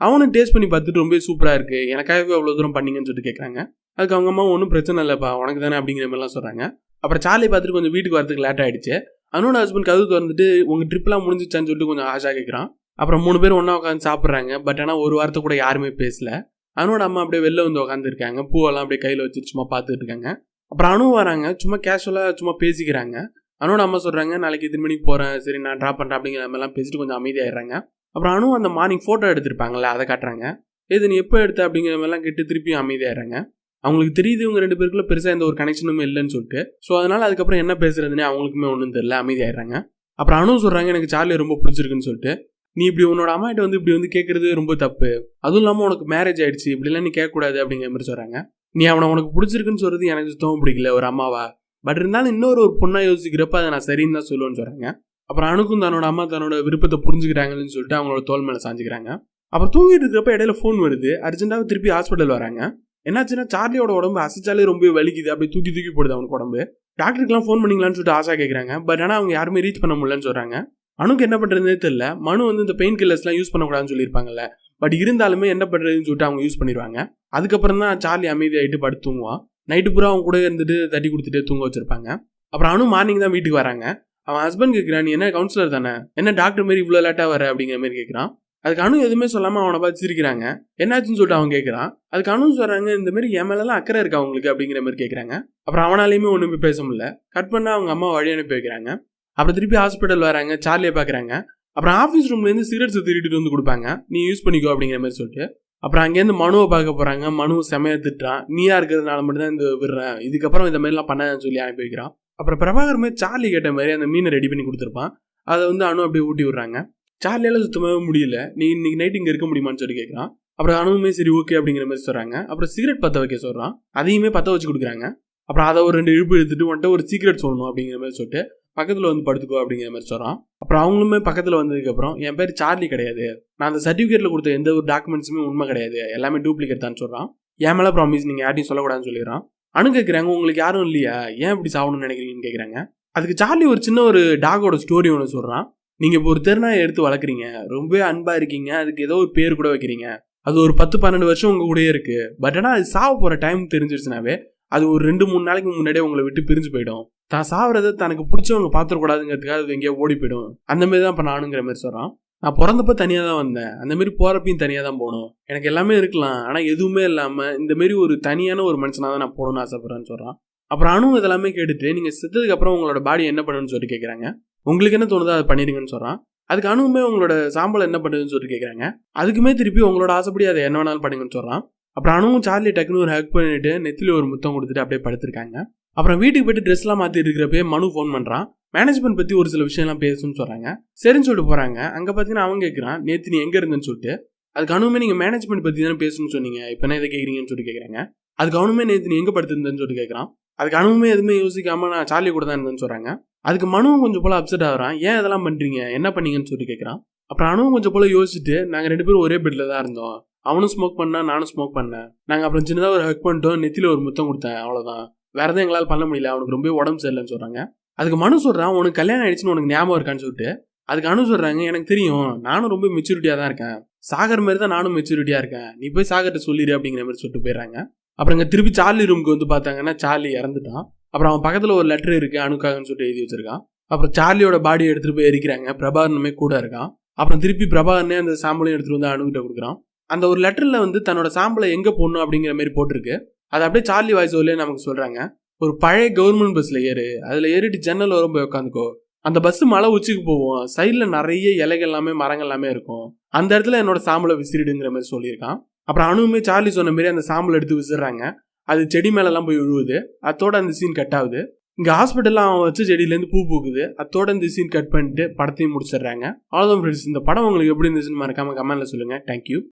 அவனும் டேஸ்ட் பண்ணி பார்த்துட்டு ரொம்ப சூப்பராக இருக்குது எனக்காகவே அவ்வளோ தூரம் பண்ணீங்கன்னு சொல்லிட்டு கேட்குறாங்க அதுக்கு அவங்க அம்மா ஒன்றும் பிரச்சனை இல்லைப்பா உனக்கு தானே அப்படிங்கிற மாதிரிலாம் சொல்கிறாங்க அப்புறம் சார்லி பார்த்துட்டு கொஞ்சம் வீட்டுக்கு வரதுக்கு லேட் ஆகிடுச்சு அவனோட ஹஸ்பண்ட் கதவு திறந்துட்டு உங்கள் ட்ரிப்லாம் முடிஞ்சிச்சான்னு சொல்லிட்டு கொஞ்சம் ஆஷா கேட்குறான் அப்புறம் மூணு பேர் ஒன்றா உட்காந்து சாப்பிட்றாங்க. பட் ஆனால் ஒரு வாரத்தை கூட யாருமே பேசல. அனுவோட அம்மா அப்படியே வெளில வந்து உட்காந்துருக்காங்க பூவெல்லாம் அப்படியே கையில் வச்சு சும்மா பார்த்துட்டு இருக்காங்க அப்புறம் அனு வராங்க. சும்மா கேஷுவலாக சும்மா பேசிக்கிறாங்க. அனுவோட அம்மா சொல்கிறாங்க நாளைக்கு எத்தனை மணிக்கு போகிறேன் சரி நான் ட்ராப் பண்ணுறேன் அப்படிங்கிற மாதிரிலாம் பேசிட்டு கொஞ்சம் அமைதியாயிடுறாங்க. அப்புறம் அனு அந்த மார்னிங் ஃபோட்டோ எடுத்திருப்பாங்களே அதை காட்டுறாங்க. இது நீ எப்போ எடுத்த? அப்படிங்கிற மாதிரிலாம் கேட்டு திருப்பியும் அமைதியாயிடுறாங்க. அவங்களுக்கு தெரியுது இவங்க ரெண்டு பேருக்குள்ள பெருசாக எந்த ஒரு கனெக்ஷனுமே இல்லைன்னு சொல்லிட்டு. ஸோ அதனால் அதுக்கப்புறம் என்ன பேசுறதுனே அவங்களுக்குமே ஒன்றும் தெரியல அமைதியாயிடுறாங்க. அப்புறம் அனு சொல்கிறாங்க எனக்கு சார்லி ரொம்ப பிடிச்சிருக்குன்னு சொல்லிட்டு. நீ இப்படி உன்னோட அம்மாட்ட வந்து இப்படி வந்து கேட்கறது ரொம்ப தப்பு. அதுவும் இல்லாமல் உனக்கு மேரேஜ் ஆயிடுச்சு இப்படிலாம் நீ கேட்கக்கூடாது அப்படிங்கிற மாதிரி சொல்கிறாங்க நீ அவனை உனக்கு பிடிச்சிருக்குன்னு சொல்றது எனக்கு சுத்தமாக பிடிக்கல ஒரு அம்மாவா? பட் இருந்தாலும் இன்னொரு ஒரு பொண்ணாக யோசிக்கிறப்ப அதை நான் சரின்னு தான் சொல்லுவேன்னு சொல்கிறாங்க அப்புறம் அணுக்கும் தன்னோட அம்மா தன்னோட விருப்பத்தை புரிஞ்சுக்கிறாங்கன்னு சொல்லிட்டு அவங்களோட தோல் மேலே சாஞ்சிக்கிறாங்க. அப்புறம் தூங்கிட்டு இருக்கிறப்ப இடையில ஃபோன் வருது. அர்ஜென்ட்டாக திருப்பி ஹாஸ்பிட்டல் வராங்க. என்னாச்சுன்னா சார்லியோட உடம்பு அசைச்சாலே ரொம்ப வலிக்குது. அப்படி தூக்கி தூக்கி போடுது அவனுக்கு உடம்பு. டாக்டருக்குலாம் ஃபோன் பண்ணிங்களான்னு சொல்லிட்டு ஆசா கேட்குறாங்க பட் ஆனால் அவங்க யாருமே ரீச் பண்ண முடியலன்னு சொல்கிறாங்க அணுக்கு என்ன பண்ணுறதுனே தெரியல. மனு வந்து இந்த பெயின் கில்லர்ஸ்லாம் யூஸ் பண்ணக்கூடாதுன்னு சொல்லியிருப்பாங்கல்ல. பட் இருந்தாலுமே என்ன பண்ணுறதுன்னு சொல்லிட்டு அவங்க யூஸ் பண்ணிடுவாங்க அதுக்கப்புறம் தான் சார்லி அமைதியாகிட்டு படுத்து தூங்குவான் நைட்டு பூரா அவங்க கூட இருந்துட்டு தட்டி கொடுத்துட்டு தூங்க வச்சிருப்பாங்க. அப்புறம் அனு மார்னிங் தான் வீட்டுக்கு வராங்க. அவன் ஹஸ்பண்ட் கேட்குறான் நீ என்ன கவுன்சிலர் தானே? என்ன டாக்டர் மாரி இவ்வளோ லேட்டாக வர? அப்படிங்கிற மாதிரி கேட்குறான் அதுக்கு அணு எதுவுமே சொல்லாமல் அவனை பார்த்து சிரிக்கிறாங்க. என்னாச்சுன்னு சொல்லிட்டு அவன் கேட்குறான் அதுக்கு அணு சொல்கிறாங்க இந்த மாதிரி என் மேலெல்லாம் அக்கறை இருக்கா அவங்களுக்கு அப்படிங்கிற மாதிரி கேட்குறாங்க அப்புறம் அவனாலையுமே ஒன்றுமே பேச முடியல. கட் பண்ணால் அவங்க அம்மா வழி அனுப்பி வைக்கிறாங்க. அப்புறம் திருப்பி ஹாஸ்பிட்டல் வராங்க சார்லியை பார்க்குறாங்க அப்புறம் ஆஃபீஸ் ரூம்லேருந்து சிகரெட்ஸை திருடிட்டு வந்து கொடுப்பாங்க. நீ யூஸ் பண்ணிக்கோ அப்படிங்கிற மாதிரி சொல்லிட்டு. அப்புறம் அங்கேருந்து மனுவை பார்க்க போகிறாங்க மனு செமையை திட்டுறான். நீயா இருக்கிறதுனால மட்டும்தான் இந்த விடுறேன். இதுக்கப்புறம் இந்த மாதிரிலாம் பண்ணாதுன்னு சொல்லி அனுப்பி வைக்கிறான். அப்புறம் பிரபாகர் மாதிரி சார்லி கேட்ட மாதிரி அந்த மீனை ரெடி பண்ணி கொடுத்துருப்பான். அதை வந்து அணு அப்படியே ஊட்டி விடுறாங்க. சார்லியால் சுத்தமாகவே முடியல. நீ இன்னைக்கு நைட் இங்கே இருக்க முடியுமான்னு சொல்லி கேட்குறான் அப்புறம் அணுவுமே சரி ஓகே அப்படிங்கிற மாதிரி சொல்கிறாங்க அப்புறம் சிகரெட் பற்ற வைக்க சொல்கிறான் அதையுமே பற்ற வச்சு கொடுக்குறாங்க. அப்புறம் அதை ஒரு ரெண்டு இழுப்பு எடுத்துட்டு வந்துட்டு ஒரு சீக்ரெட் சொல்லணும் அப்படிங்கிற மாதிரி சொல்லிட்டு பக்கத்தில் வந்து படுத்துக்கோ அப்படிங்கிற மாதிரி சொல்கிறான் அப்புறம் அவங்களுமே பக்கத்தில் வந்ததுக்கப்புறம் என் பேர் சார்லி கிடையாது. நான் அந்த சர்டிஃபிகேட்டில் கொடுத்த எந்த ஒரு டாக்குமெண்ட்ஸுமே உண்மை கிடையாது. எல்லாமே டூப்ளிகேட் தான் சொல்கிறான் என் மேலே ப்ராமிஸ் நீங்கள் யார்ட்டையும் சொல்லக்கூடாதுன்னு சொல்லிடுறான் அணு கேட்குறாங்க உங்களுக்கு யாரும் இல்லையா? ஏன் இப்படி சாகணும்னு நினைக்கிறீங்கன்னு கேட்குறாங்க அதுக்கு சார்லி ஒரு சின்ன ஒரு டாகோட ஸ்டோரி ஒன்று சொல்கிறான் நீங்கள் இப்போ ஒரு தெருநாயை எடுத்து வளர்க்குறீங்க. ரொம்பவே அன்பாக இருக்கீங்க. அதுக்கு ஏதோ ஒரு பேர் கூட வைக்கிறீங்க. அது ஒரு பத்து பன்னெண்டு வருஷம் உங்கள் கூடயே இருக்கு. பட் ஆனால் அது சாக போகிற டைம் தெரிஞ்சிருச்சுனாவே அது ஒரு ரெண்டு மூணு நாளைக்கு முன்னாடியே உங்களை விட்டு பிரிஞ்சு போயிடும். தான் சாவறத தனக்கு பிடிச்சவங்க பார்த்துடக்கூடாதுங்கிறதுக்காக அது எங்கேயோ ஓடி போயிடும். அந்த மாதிரி தான் இப்போ நானுங்கிற மாதிரி சொல்கிறான் நான் பிறந்தப்ப தனியாக தான் வந்தேன். அந்த மாதிரி போகிறப்பையும் தனியாக தான் போகணும். எனக்கு எல்லாமே இருக்கலாம். ஆனால் எதுவுமே இல்லாமல் இந்த மாரி ஒரு தனியான ஒரு மனுஷனாக தான் நான் போகணும்னு ஆசைப்பட்றேன்னு சொல்கிறான் அப்புறம் அணு இதெல்லாமே கேட்டுட்டு நீங்கள் செத்ததுக்கு அப்புறம் உங்களோட பாடி என்ன பண்ணுன்னு சொல்லிட்டு கேட்குறாங்க உங்களுக்கு என்ன தோணுதோ அதை பண்ணிடுங்கன்னு சொல்கிறான் அதுக்கு அணுவுமே உங்களோட சாம்பல் என்ன பண்ணுதுன்னு சொல்லிட்டு கேட்குறாங்க அதுக்குமே திருப்பி உங்களோட ஆசைப்படி அதை என்ன வேணாலும் பண்ணுங்கன்னு சொல்கிறான் அப்புறம் அணுவும் சார்லி டக்குன்னு ஒரு ஹக் பண்ணிட்டு நெத்தில ஒரு முத்தம் கொடுத்துட்டு அப்படியே படுத்திருக்காங்க. அப்புறம் வீட்டுக்கு போயிட்டு ட்ரெஸ்லாம் மாற்றி இருக்கிறப்பே மனு ஃபோன் பண்ணுறான் மேனேஜ்மெண்ட் பற்றி ஒரு சில விஷயம்லாம் பேசணும்னு சொல்கிறாங்க சரின்னு சொல்லிட்டு போகிறாங்க அங்கே பார்த்தீங்கன்னா அவன் கேட்குறான் நேற்று நீ எங்கே இருந்தேன்னு சொல்லிட்டு. அதுக்கு அனுமே நீங்கள் மேனேஜ்மெண்ட் பற்றி தானே பேசணும்னு சொன்னீங்க. இப்போ என்ன இதை கேட்குறீங்கன்னு சொல்லிட்டு கேட்குறாங்க அதுக்கு அவனுமே நேற்று நீ எங்கே படுத்திருந்தேன்னு சொல்லிட்டு கேட்குறான் அதுக்கு அனுமே எதுவுமே யோசிக்காமல் நான் சார்லி கூட தான் இருந்தேன்னு சொல்கிறாங்க அதுக்கு மனுவும் கொஞ்சம் போல் அப்செட் ஆகிறான். ஏன் இதெல்லாம் பண்ணுறீங்க என்ன பண்ணீங்கன்னு சொல்லிட்டு கேட்குறான் அப்புறம் அனுவும் கொஞ்சம் போல் யோசிச்சுட்டு நாங்கள் ரெண்டு பேரும் ஒரே பெட்டில் தான் இருந்தோம். அவனும் ஸ்மோக் பண்ணா நானும் ஸ்மோக் பண்ணேன். நாங்கள் அப்புறம் சின்னதாக ஒரு ஹக் பண்ணிட்டோம். நெத்தியில் ஒரு முத்தம் கொடுத்தேன். அவ்வளோதான் வேறு எதுவும் எங்களால் பண்ண முடியல. அவனுக்கு ரொம்ப உடம்பு சரியில்லைன்னு சொல்கிறாங்க அதுக்கு மனு சொல்கிறான் உனக்கு கல்யாணம் ஆயிடுச்சுன்னு உனக்கு ஞாபகம் இருக்கான்னு சொல்லிட்டு. அதுக்கு அனு சொல்கிறாங்க எனக்கு தெரியும். நானும் ரொம்ப மெச்சூரிட்டியாக தான் இருக்கேன். சாகர் மாதிரி தான் நானும் மெச்சூரிட்டியாக இருக்கேன். நீ போய் சாகர்கிட்ட சொல்லிடு அப்படிங்கிற மாதிரி சொல்லிட்டு போயிடுறாங்க. அப்புறம் இங்கே திருப்பி சார்லி ரூமுக்கு வந்து பார்த்தாங்கன்னா சார்லி இறந்துட்டான். அப்புறம் அவன் பக்கத்தில் ஒரு லெட்டர் இருக்குது அணுக்காகன்னு சொல்லிட்டு எழுதி வச்சிருக்கான். அப்புறம் சார்லியோட பாடியை எடுத்துகிட்டு போய் எரிக்கிறாங்க. பிரபாகரனுமே கூட இருக்கான். அப்புறம் திருப்பி பிரபாகரனே அந்த சாம்பிளையும் எடுத்துகிட்டு வந்து அணுகிட்ட கொடுக்குறான். அந்த ஒரு லெட்டரில் வந்து தன்னோட சாம்பலை எங்கே போடணும் அப்படிங்கிற மாதிரி போட்டிருக்கு. அதை அப்படியே சார்லி வாய்ஸ் நமக்கு சொல்கிறாங்க ஒரு பழைய கவர்மெண்ட் பஸ்ஸில் ஏறு அதில் ஏறிட்டு ஜன்னல் வரும் போய் உட்காந்துக்கோ அந்த பஸ் மலை உச்சிக்கு போவோம் சைடில் நிறைய இலைகள் எல்லாமே மரங்கள் எல்லாமே இருக்கும். அந்த இடத்துல என்னோட சாம்பலை விசிறிடுங்கிற மாதிரி சொல்லியிருக்கான். அப்புறம் அணுவுமே சார்லி சொன்ன மாதிரி அந்த சாம்பலை எடுத்து விசிறாங்க. அது செடி மேலெல்லாம் போய் விழுவுது அதோட அந்த சீன் கட் ஆகுது. இங்கே ஹாஸ்பிட்டலில் அவன் வச்சு செடியிலேருந்து பூ பூக்குது. அத்தோட இந்த சீன் கட் பண்ணிட்டு படத்தையும் முடிச்சிடுறாங்க. அவ்வளோதான் ஃப்ரெண்ட்ஸ் இந்த படம் உங்களுக்கு எப்படி இருந்துச்சுன்னு மறக்காம கமெண்ட்ல சொல்லுங்கள் தேங்க்யூ